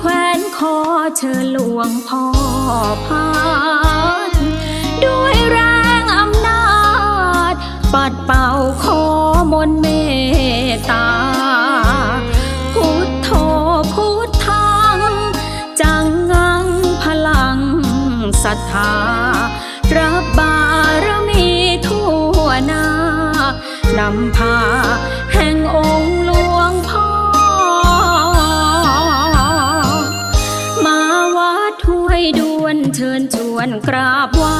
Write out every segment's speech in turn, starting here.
แขวนคอเชิญหลวงพ่อพานด้วยแรงอำนาจ ปัดเป่าขอมนเมตตา พุทโธพุทธัง จังงังพลังศรัทธา รับบารมีทั่วหน้านำพาแห่งองค์ เชิญชวนกราบไหว้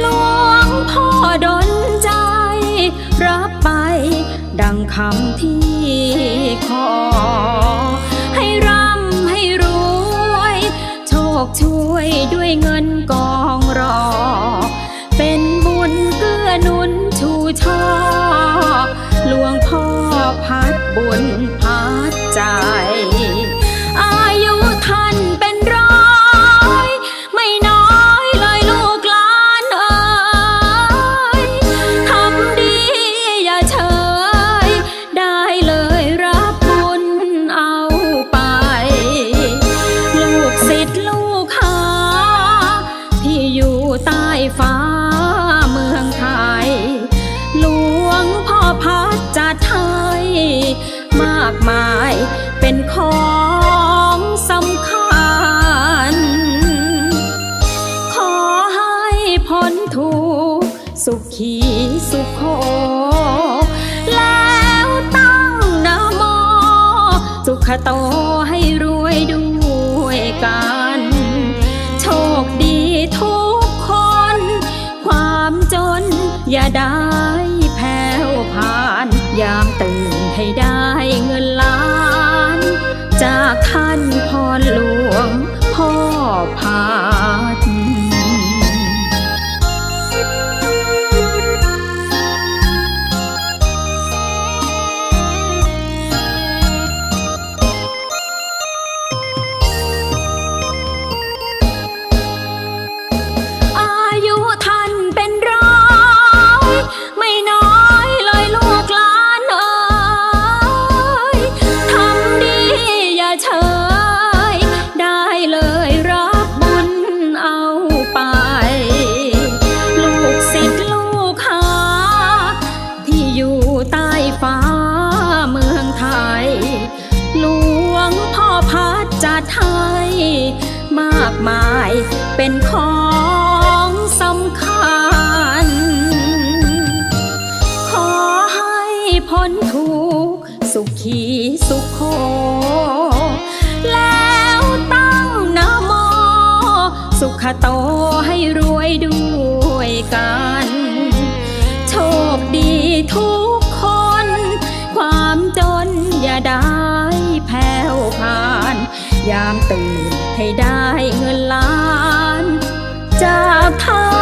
หลวงพ่อดลใจ รับไปดังคำที่ขอ ให้ร่ำให้รวย โชคช่วยด้วยเงินกองรอ เป็นบุญเกื้อหนุนชูช่อหลวงพ่อพัดบุญพัดใจ เป็นของสำคัญ ขอให้พ้นทุกสุขีสุขโขแล้วตั้งนะโม สุขโตให้รวยด้วยกัน โชคดีทุกคน ความจนอย่าได้แผ่วผ่านยามตื่น ไทย มากมายเป็นของสำคัญ ขอให้พ้นทุกสุขีสุขโขแล้วตั้งนโม สุขโตให้รวยด้วย ยามตื่นให้ได้เงินล้าน จากท่า